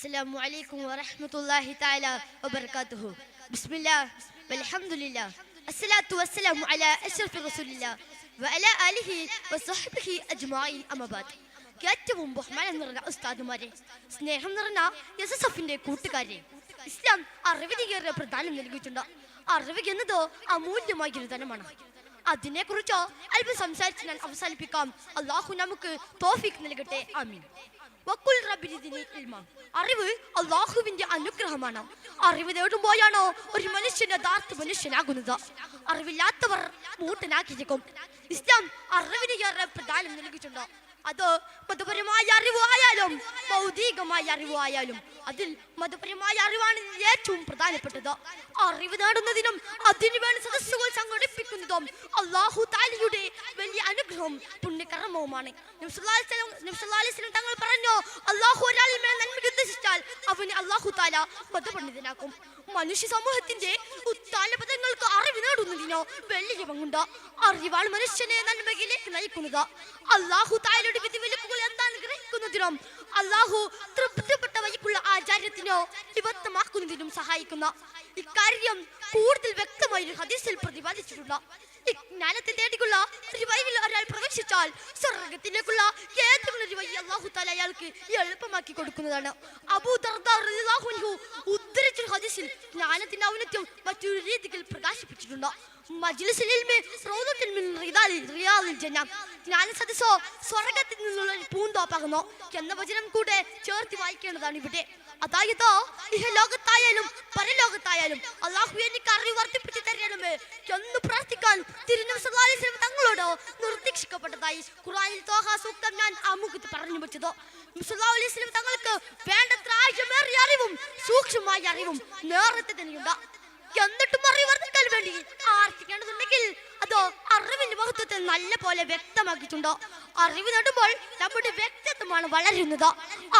السلام عليكم ورحمة الله تعالى وبركاته بسم الله والحمد لله الصلاة والسلام على أشرف رسول الله وعلى آله وصحبه أجمعين أما بعد ഏറ്റവും ബഹുമാനം നിറഞ്ഞ ഉസ്താദുമാരെ സ്നേഹം നിറഞ്ഞ എസ് എസ് എഫിന്റെ കൂട്ടുകാരെ ഇസ്ലാം അറിവിനേറെ പ്രധാനം നൽകിയിട്ടുണ്ട് അറിവ് എന്നതോ അമൂല്യമായ ഒരു ധനമാണ് അതിനെ കുറിച്ചോ അല്പം സംസാരിച്ച് ഞാൻ അവസാനിപ്പിക്കാം അള്ളാഹു നമുക്ക് തോഫിക്ക് നൽകട്ടെ ആമീൻ വക്കുൽ റബ്ബിരിദിനി ഇൽമ. അറിവ് അള്ളാഹുവിന്റെ അനുഗ്രഹമാണ്. അറിവ് നേടുമ്പോഴാണോ ഒരു മനുഷ്യൻ യഥാർത്ഥ മനുഷ്യനാകുന്നത്? അറിവില്ലാത്തവർ മൂട്ടനാക്കിയിരിക്കും ഇസ്ലാം അറിവിന് ഏറെ പ്രധാനം നൽകിയിട്ടുണ്ട്. അത് മതപരമായ അറിവ് ആയാലും ഭൗതികമായ അറിവ് ആയാലും അതിൽ മതപരമായ അറിവാണ് ഏറ്റവും പ്രധാനപ്പെട്ടത്. അറിവ് നേടുന്നതിനും അതിനു വേണ്ടി സദസ്സുകൾ സംഘടിപ്പിക്കുന്നതും അള്ളാഹു താലിയുടെ വലിയ അനുഗ്രഹവും നബ്സുല്ലാസ്ലം തങ്ങൾ പറഞ്ഞു അള്ളാഹു ഒരാളിൽ നന്മ ഉദ്ദേശിച്ചാൽ അവന് അള്ളാഹു താല മതപണ്ഡിതനാക്കും മനുഷ്യ സമൂഹത്തിന്റെ ഉത്താല പദങ്ങൾക്ക് അറിവ് നേടുന്നതിനോ വലിയ പങ്കുണ്ട്. അറിവാൾ മനുഷ്യനെ നന്മയിലേക്ക് നയിക്കുന്നത്. അള്ളാഹു താലയുടെ വിധിവിലക്കുകൾ എന്താണ് ഗ്രഹിക്കുന്നതിനും അള്ളാഹു തൃപ്തിപ്പെട്ട വഴിക്കുള്ള ആചാര്യത്തിനോ വിവക്തമാക്കുന്നതിനും സഹായിക്കുന്ന ഇക്കാര്യം കൂടുതൽ വ്യക്തമായി ഒരു ഹദീസിൽ പ്രതിപാദിച്ചിട്ടുണ്ട്. ജ്ഞാനത്തിന്റെ വഴിയിൽ ഒരാൾ പ്രവേശിച്ചാൽ സ്വർഗത്തിലേക്കുള്ള ഏതെങ്കിലും ഒരു വഴി അള്ളാഹു അയാൾക്ക് എളുപ്പമാക്കി കൊടുക്കുന്നതാണ്. അബൂ ദർദാ റളിയല്ലാഹു അൻഹു ഉദ്ധരിച്ച ഹദീസിൽ ജ്ഞാനത്തിന്റെ ഔന്നത്യം മറ്റൊരു രീതിയിൽ പ്രകാശിപ്പിച്ചിട്ടുണ്ട്. സദസ്സോ സ്വർഗത്തിൽ നിന്നുള്ള പൂന്തോപ്പാകുന്നു. എന്ന വചനം കൂടെ ചേർത്ത് വായിക്കേണ്ടതാണ് ഇവിടെ. അതായത് ഇഹ ലോകത്തായാലും പരലോകത്തായാലും അള്ളാഹു എനിക്ക് അറിവ് വർദ്ധിപ്പിച്ചു തരണമേ എന്ന് പ്രാർത്ഥിക്കാൻ തിരുനബി തങ്ങളോട് നിർദ്ദേശിക്കപ്പെട്ടതായി ഖുറാനിൽ തോഹ സൂക്തം ഞാൻ ആമുഖത്ത് പറഞ്ഞു വെച്ചത്. മുസ്ലിം തങ്ങൾക്ക് വേണ്ടത്ര ആഴമേറിയ അറിവും സൂക്ഷ്മമായ അറിവും നേരത്തെ തന്നെയുണ്ട്. എന്നിട്ടും അറിവ് വർദ്ധിക്കാൻ വേണ്ടി ആർത്തിക്കേണ്ടതുണ്ടെങ്കിൽ അതോ അറിവിന്റെ മഹത്വത്തെ നല്ല പോലെ വ്യക്തമാക്കിയിട്ടുണ്ടോ. അറിവ് നേടുമ്പോൾ നമ്മുടെ വ്യക്തിത്വമാണ് വളരുന്നത്.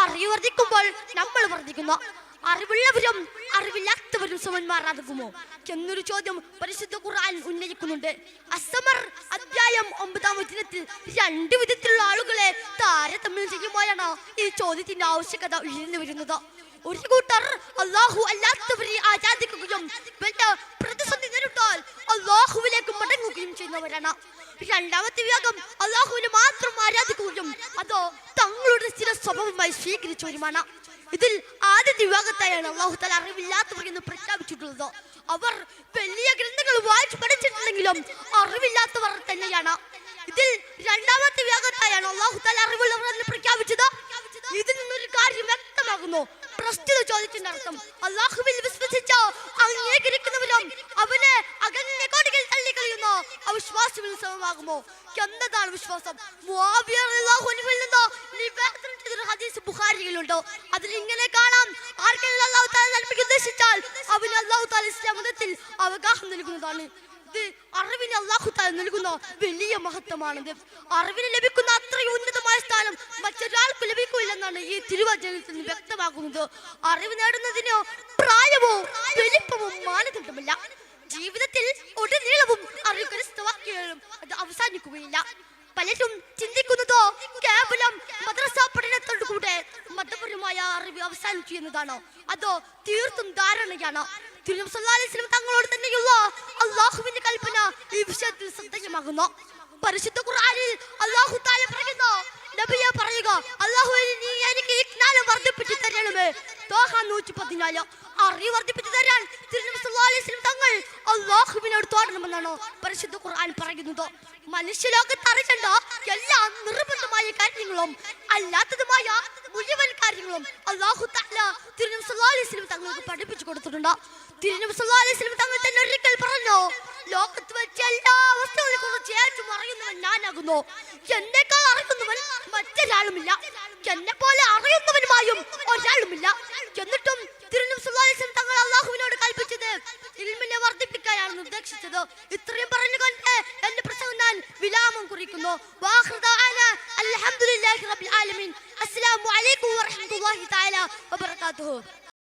അറിവ് വർദ്ധിക്കുമ്പോൾ നമ്മൾ വർദ്ധിക്കുന്നു. അറിവുള്ളവരും അറിവില്ലാത്തവരും സമന്മാരാകുമോ എന്നൊരു ചോദ്യം പരിശുദ്ധ ഖുർആൻ ഉന്നയിക്കുന്നുണ്ട്. അസമർ അധ്യായം ഒമ്പതാം വചനത്തിൽ രണ്ട് വിധത്തിലുള്ള ആളുകളെ താരതമ്യം ചെയ്യുമ്പോഴാണ് ഈ ചോദ്യത്തിന്റെ ആവശ്യകത ഉയർന്നു വരുന്നത്. ഒരു കൂട്ടർ അള്ളാഹു അല്ലാത്തവരെ ആരാധിക്കുകയും വല്ല പ്രതിസന്ധി നേരിട്ടാൽ അള്ളാഹുവിലേക്ക് മടങ്ങുകയും ചെയ്യുന്നവരാണ്. രണ്ടാമത്തെ വിഭാഗം അള്ളാഹുവിനെ മാത്രം ആരാധിക്കുകയും അതോ തങ്ങളുടെ സ്ഥിര സ്വഭാവമായി സ്വീകരിച്ചവരുമാണ്. ഇതിൽ ആദ്യത്തെ വിഭാഗത്തെയാണ് അള്ളാഹു തല അറിവില്ലാത്തവർ എന്ന് പ്രഖ്യാപിച്ചിട്ടുള്ളത്. അവർ വലിയ ഗ്രന്ഥങ്ങൾ വായിച്ചു പഠിച്ചിട്ടുണ്ടെങ്കിലും അറിവില്ലാത്തവർ തന്നെയാണ്. ഇതിൽ രണ്ടാമത്തെ വിഭാഗത്തായാണ് അള്ളാഹു തല അറിവുള്ളവർ എന്ന് പ്രഖ്യാപിച്ചത്. ഇതിൽ നിന്നൊരു കാര്യം വ്യക്തമാകുന്നു. പ്രസ്തുത ചോദ്യത്തിന്റെ അള്ളാഹുവിൽ വിശ്വസിച്ച അംഗീകരിക്കുന്നവരും അവനെ അകലിനെ അവിശ്വാസികൾ സമമാകുമോ എന്നതാണ് വിശ്വാസം. അൻഹുവിൽ നിവേദനം ചെയ്തൊരു ഹദീസ് ബുഖാരിയിലുണ്ടോ? അതിൽ ഇങ്ങനെ കാണാം. ആർക്കെങ്കിലും അള്ളാഹു താല നൽകിക്ക് ഉദ്ദേശിച്ചാൽ അവന് അള്ളാഹു താല ഇസ്ലാം മതത്തിൽ നൽകുന്നതാണ്. ഇത് അറിവിന് അള്ളാഹു താല നൽകുന്ന വലിയ മഹത്വമാണിത്. അറിവിന് ലഭിക്കുന്ന അത്രയും ഉന്നതമായ സ്ഥാനം മറ്റൊരാൾക്ക് ലഭിക്കില്ലെന്നാണ് ഈ തിരുവചനത്തിൽ നിന്ന് വ്യക്തമാകുന്നത്. അറിവ് നേടുന്നതിനോ പ്രായമോ വലിപ്പമോ മാനദണ്ഡമില്ല. ജീവിതത്തിൽ ഉടനീളവും അറിവ് കരസ്ഥമാക്കിയാലും അത് അവസാനിക്കുകയില്ല. പലരും ചിന്തിക്കുന്നതോ കേവലം മദ്രസ പഠനത്തോടു കൂടെ മതപരമായ അറിവ് അവസാനിച്ചു എന്നതാണോ. അതോ തീർത്തും ധാരണയാണ്. വസല്ലം തങ്ങളോട് തന്നെയുള്ള അള്ളാഹുവിന്റെ കൽപ്പന ഈ വിഷയത്തിൽ ശ്രദ്ധേയമാകുന്നു. പരിശുദ്ധ ഖുർആനിൽ അല്ലാഹു തആല പറയുന്നു നബിയെ പറയുക അല്ലാഹുവേ നീ എനിക്ക് ഈ ജ്ഞാനം വർദ്ധിപ്പിച്ചു തരണമേ. തോഹ 114 അറിവ് വർദ്ധിപ്പിച്ചു തരാൻ തിരുനബി സല്ലല്ലാഹു അലൈഹി തങ്ങൾ അല്ലാഹുവിനോട് തോടണമെന്നാണ് പരിശുദ്ധ ഖുർആൻ പറയുന്നത്? മനുഷ്യലോകത്ത് അറിയേണ്ട? എല്ലാ നിർബന്ധമായ കാര്യങ്ങളും അല്ലാത്തതുമായ മുഴുവൻ കാര്യങ്ങളും അല്ലാഹു തആല തിരുനബി വസല്ലം തങ്ങൾക്ക് പഠിപ്പിച്ചു കൊടുത്തിട്ടുണ്ട്. തിരുനബി അലൈഹി തങ്ങൾ തന്നെ ഒരിക്കൽ പറഞ്ഞു ലോകത്ത് വെച്ച എല്ലാ വസ്തുക്കളെ കുറിച്ച് ഏറ്റവും അറിയുന്നവൻ ഞാനാകുന്നു. يكونوا وآخر دعانا الحمد لله رب العالمين. السلام عليكم ورحمة الله تعالى وبركاته.